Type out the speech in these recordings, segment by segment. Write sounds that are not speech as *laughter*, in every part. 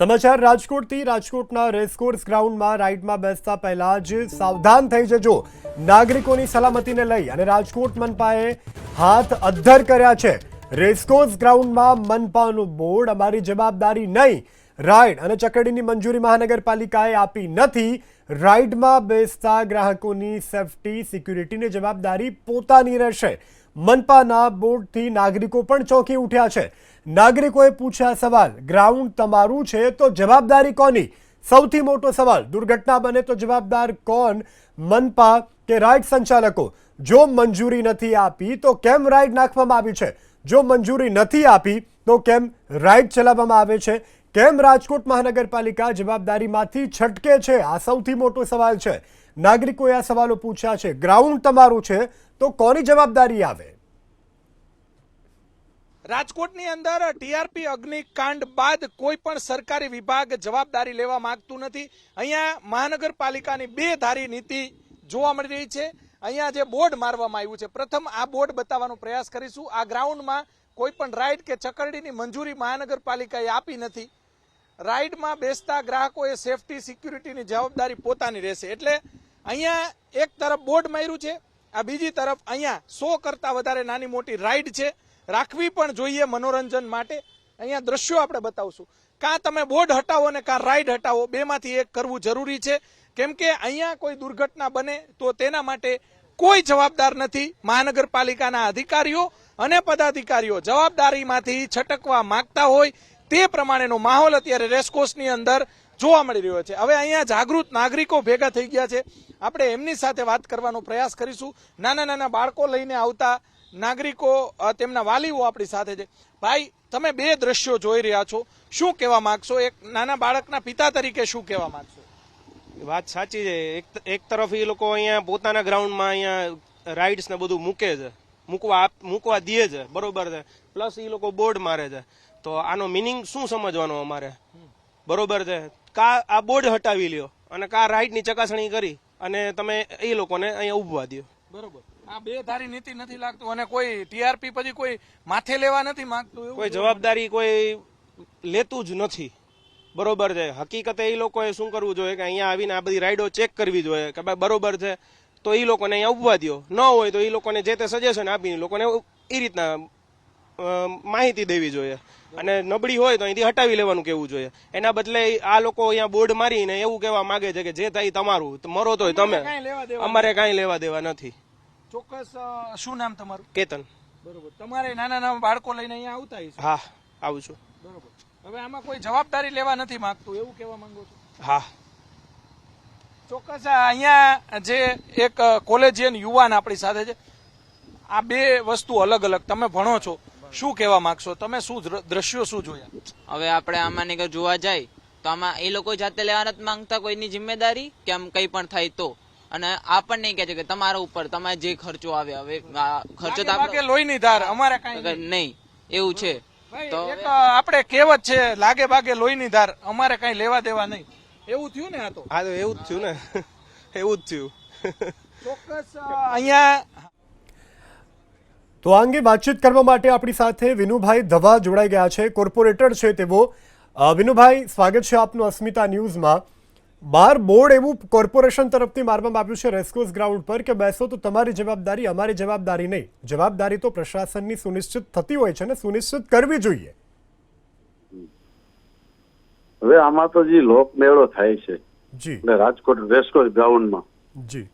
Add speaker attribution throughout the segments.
Speaker 1: સમાચાર, રાજકોટથી રાજકોટના રેસકોર્સ ગ્રાઉન્ડમાં રાઇડમાં બેસતા પહેલા જ સાવધાન થઈ જજો. નાગરિકોની સલામતીને લઈ અને રાજકોટ મનપાએ હાથ અદ્ધર કર્યા છે. રેસકોર્સ ગ્રાઉન્ડમાં મનપાનું બોર્ડ અમારી જવાબદારી નહીં. રાઇડ અને ચકડીની મંજૂરી મહાનગરપાલિકાએ આપી નથી. રાઇડમાં બેસતા ગ્રાહકોની સેફટી સિક્યુરિટીની જવાબદારી પોતાની રહેશે. મનપાના બોર્ડથી નાગરિકો પણ ચોંકી ઉઠ્યા છે. નાગરિકોએ પૂછ્યા સવાલ, ગ્રાઉન્ડ તમારું છે તો જવાબદારી કોની? સૌથી મોટો સવાલ, દુર્ઘટના બને તો જવાબદાર કોણ? મનપા કે રાઇડ સંચાલકો, જો મંજૂરી નથી આપી તો કેમ રાઇડ નાખવામાં આવી છે? જો મંજૂરી નથી આપી તો કેમ રાઇડ ચલાવવામાં આવે છે? કેમ રાજકોટ મહાનગરપાલિકા જવાબદારીમાંથી છટકે છે? આ સૌથી મોટો સવાલ છે. નાગરિકોએ આ સવાલો પૂછ્યા છે. ગ્રાઉન્ડ તમારું છે, તો કોની જવાબદારી આવે?
Speaker 2: રાજકોટની અંદર ટીઆરપી અગ્નિકાંડ બાદ કોઈ પણ સરકારી વિભાગ જવાબદારી લેવા માંગતું નથી. અહીંયા મહાનગરપાલિકાની બે ધારી નીતિ જોવા મળી રહી છે. અહીંયા જે બોર્ડ મારવામાં આવ્યું છે, પ્રથમ આ બોર્ડ બતાવવાનો પ્રયાસ કરીશું. આ ગ્રાઉન્ડમાં કોઈ પણ રાઇડ કે ચકરડીની મંજૂરી મહાનગરપાલિકાએ આપી નથી. રાઇડમાં બેસતા ગ્રાહકોએ સેફટી, સિક્યુરિટીની જવાબદારી પોતાની રહેશે. એટલે અહીંયા એક તરફ બોર્ડ માર્યું છે, આ બીજી તરફ અહીંયા સો કરતા વધારે નાની મોટી રાઇડ છે. રાખવી પણ જોઈએ મનોરંજન માટે. અહીંયા દ્રશ્યો આપણે બતાવશું. કાં તમે બોર્ડ હટાવો ને કાં રાઇડ હટાવો, બેમાંથી એક કરવું જરૂરી છે. કેમ કે અહીંયા કોઈ દુર્ઘટના બને તો તેના માટે કોઈ જવાબદાર નથી મહાનગરપાલિકાના અધિકારીઓ અને પદાધિકારીઓ. જવાબદારીમાંથી છટકવા માંગતા હોય તે પ્રમાણેનો માહોલ અત્યારે રેસકોર્સની અંદર જોવા મળી રહ્યો છે. હવે અહીંયા જાગૃત નાગરિકો ભેગા થઈ ગયા છે. આપણે એમની સાથે વાત કરવાનો પ્રયાસ કરીશું. નાના નાના બાળકો લઈને આવતા નાગરિકો તેમના વાલીઓ આપણી સાથે છે. ભાઈ, તમે બે દ્રશ્યો જોઈ રહ્યા છો. શું કહેવા માંગશો? એક નાના બાળકના પિતા તરીકે શું કહેવા માંગશો?
Speaker 3: વાત સાચી છે. એક એક તરફ એ લોકો અહીંયા પોતાના ગ્રાઉન્ડમાં અહીંયા રાઇડ્સ ને બધું મૂકે છે. મૂકવા મૂકવા દે છે. બરોબર છે. પ્લસ એ લોકો બોર્ડ મારે છે. તો આનો મિનિંગ શું સમજવાનો અમારે? બરોબર છે? કા આ બોર્ડ હટાવી લ્યો અને કા રાઇડની ચકાસણી કરી અને તમે એ લોકોને અહીંયા ઉભવા દો
Speaker 2: બરોબર. આ બે ધારી નીતિ નથી લાગતું અને કોઈ ટીઆરપી પછી કોઈ માથે લેવા નથી માંગતું
Speaker 3: કોઈ જવાબદારી કોઈ લેતું જ નથી. બરોબર છે? હકીકતે એ લોકોએ શું કરવું જોઈએ કે અહીંયા આવીને આ બધી રાઈડો ચેક કરવી જોઈએ કે ભાઈ બરોબર છે? તો એ લોકોને અહીંયા ઉભવા દો ન હોય તો એ લોકોને જે તે સજેશન આપીને લોકોને એ રીતના માહિતી દેવી જોઈએ. અને નબળી હોય તો અહીંથી હટાવી લેવાનું કેવું જોઈએ. એના બદલે આ લોકો અહીંયા બોર્ડ મારીને એવું કહેવા માંગે છે કે જે થાય તમારું. મરો તોય તમે.
Speaker 2: કાંઈ લેવા દેવા
Speaker 3: અમારે કાંઈ લેવા દેવા નથી.
Speaker 2: ચોક્કસ શું નામ તમારું?
Speaker 3: કેતન.
Speaker 2: બરોબર. તમારે નાના નાના બાળકો લઈને અહીંયા આવતા હશે?
Speaker 3: હા આવું છું.
Speaker 2: બરોબર. હવે આમાં કોઈ જવાબદારી લેવા નથી માંગતું એવું કહેવા માંગો છો?
Speaker 3: હા.
Speaker 2: ચોક્કસ અહીંયા જે એક કોલેજિયન યુવાન આપણી સાથે છે. આ બે વસ્તુ અલગ અલગ. તમે ભણો છો. શું કહેવા માંગશો? તમે શું દ્રશ્યો શું જોયા?
Speaker 4: હવે આપણે આમાં ને જોવા જાય તો આમાં એ લોકો જાતે લેવા નથી માંગતા કોઈની જિમ્મેદારી કે આમ કંઈ પણ થાય તો. અને આપણને કહે છે કે તમારા ઉપર તમારે જે ખર્ચો આવે હવે ખર્ચો તો આપણે લોહી
Speaker 2: લોહીની ધાર અમારે કાંઈ
Speaker 4: નહીં. એવું છે. તો
Speaker 2: આપણે કહેવત છે લાગે ભાગે લોહીની ધાર અમારે કઈ લેવા દેવા નહીં. એવું થયું ને આ તો?
Speaker 3: હા તો એવું જ થયું ને. *laughs* એવું જ થયું.
Speaker 2: ચોક્કસ અહીંયા
Speaker 1: તો આ અંગે વાતચીત કરવા માટે આપણી સાથે વિનુભાઈ ધવા જોડાઈ ગયા છે કોર્પોરેટર છે તેઓ. વિનુભાઈ સ્વાગત છે આપનું અસ્મિતા ન્યૂઝમાં. બાર બોર્ડ એવું કોર્પોરેશન તરફથી મારવામાં આવ્યું છે રેસ્કોસ ગ્રાઉન્ડ પર કે બેસો તો તમારી જવાબદારી અમારી જવાબદારી નહીં. જવાબદારી તો પ્રશાસનની સુનિશ્ચિત થતી હોય છે ને સુનિશ્ચિત કરવી જોઈએ.
Speaker 5: હવે આમાં તો જે લોકમેળો થાય છે
Speaker 1: જી.
Speaker 5: રાજકોટ રેસકોર્સ ગ્રાઉન્ડમાં.
Speaker 1: જી.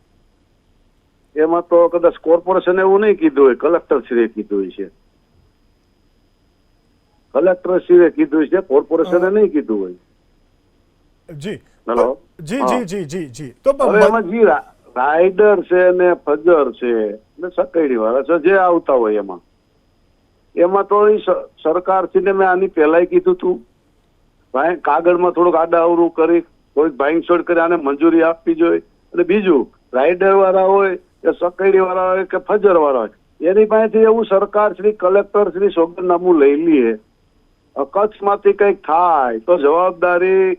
Speaker 5: એમાં તો કદાચ કોર્પોરેશન એવું નહીં કીધું હોય કલેક્ટર શ્રીએ કીધું છે. કલેક્ટર શ્રીએ કીધું છે કોર્પોરેશને નહીં કીધું હોય.
Speaker 1: જી.
Speaker 5: હેલો?
Speaker 1: જી જી જી જી જી. તો
Speaker 5: એમાં જી રાઇડર છે ને ફજર છે ને સકૈડી વાળા છે જે આવતા હોય એમાં. એમાં તો સરકારથી સરકારશ્રીને મેં આની પહેલાય કીધું તું. ભાઈ કાગળમાં થોડુંક આડાઅવળું કરી થોડીક છોડ કરી આને મંજૂરી આપવી જોઈએ. અને બીજું રાઇડર વાળા હોય કે સકડી વાળા હોય કે ફજર વાળા હોય એની પાસેથી એવું સરકાર શ્રી કલેક્ટર શ્રી સોગંદનામું લઈ લઈએ અકસ્માતથી કંઈક થાય તો જવાબદારી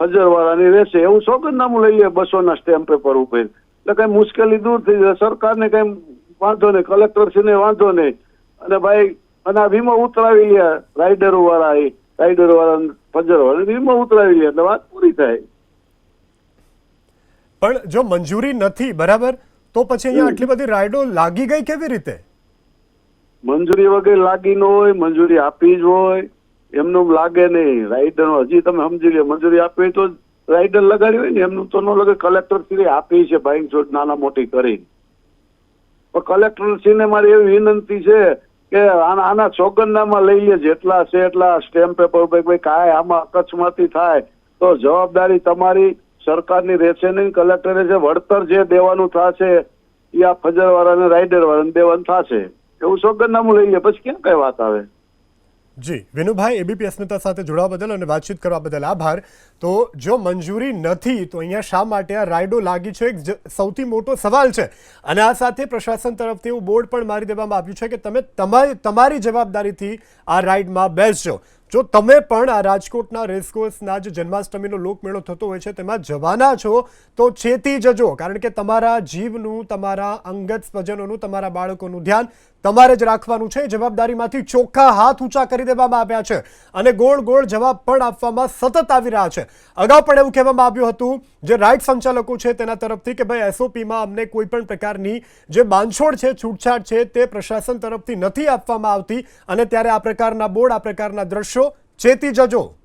Speaker 5: ફજર વાળાની રહેશે. એવું સોગંદનામું લઈએ બસો ના સ્ટેમ્પ પેપર ઉપર. એટલે કઈ મુશ્કેલી દૂર થઈ જાય. સરકારને કઈ વાંધો નહીં કલેક્ટર શ્રીને વાંધો નહીં. અને ભાઈ, અને આ વીમો ઉતરાવી લે રાઇડરો વાળા એ રાઈડર વાળા ફજર વાળા વીમો ઉતરાવી લે એટલે વાત પૂરી થાય.
Speaker 1: પણ જો મંજૂરી નથી, બરાબર? તો પછી અહીંયા આટલી બધી રાઈડો લાગી ગઈ કેવી રીતે?
Speaker 5: મંજૂરી વગર લાગી ન હોય, મંજૂરી આપી જ હોય. એમનું લાગે નહીં. રાઈડર હજી તમે સમજી લો, મંજૂરી આપી તો રાઈડર લગાડી હોય ને, એમનું તો ન લગે. કલેક્ટર શ્રી આપી છે ભાઈ છોડ નાના મોટી કરી પણ કલેક્ટર શ્રીને મારી એવી વિનંતી છે કે આના સોગંદનામાં લઈ લે, જેટલા છે એટલા સ્ટેમ્પ પેપર ભાઈ, કાંઈ આમાં કચ્છમાંથી થાય, તો જવાબદારી તમારી સરકારની રહેશે નહીં જે વળતર જે દેવાનું થશે, એ આ ફજર વાળાને રાઈડર વાળાને દેવાનું થશે. એવું સોગંદનામું લઈ લે, પછી ક્યાં કઈ વાત આવે?
Speaker 1: જી, વિનુભાઈ એબીપી અસ્મિતા સાથે જોડાવા બદલ અને વાતચીત કરવા બદલ આભાર. તો જો મંજૂરી નથી, તો અહીંયા શા માટે આ રાઇડો લાગી છે? એક સૌથી મોટો સવાલ છે. અને આ સાથે પ્રશાસન તરફથી એવું બોર્ડ પણ મારી દેવામાં આવ્યું છે કે તમે તમારી તમારી જવાબદારીથી આ રાઇડમાં બેસજો. જો તમે પણ આ રાજકોટના રેસકોર્સના જે જન્માષ્ટમીનો લોકમેળો થતો હોય છે, તેમાં જવાના છો, તો છેતી જજો. કારણ કે તમારા જીવનું, તમારા અંગત સ્વજનોનું, તમારા બાળકોનું ધ્યાન તમારે જ રાખવાનું છે. જવાબદારીમાંથી ચોખ્ખા હાથ ઊંચા કરી દેવામાં આવ્યા છે અને ગોળ ગોળ જવાબ પણ આપવામાં સતત આવી રહ્યા છે. અગાઉ પણ એવું કહેવામાં આવ્યું હતું, જે રાઇટ સંચાલકો છે તેના તરફથી કે ભાઈ, એસઓપીમાં અમને કોઈ પણ પ્રકારની જે બાંધછોડ છે, છૂટછાટ છે, તે પ્રશાસન તરફથી નથી આપવામાં આવતી અને ત્યારે આ પ્રકારના બોર્ડ, આ પ્રકારના દ્રશ્યો ચેતી જજો.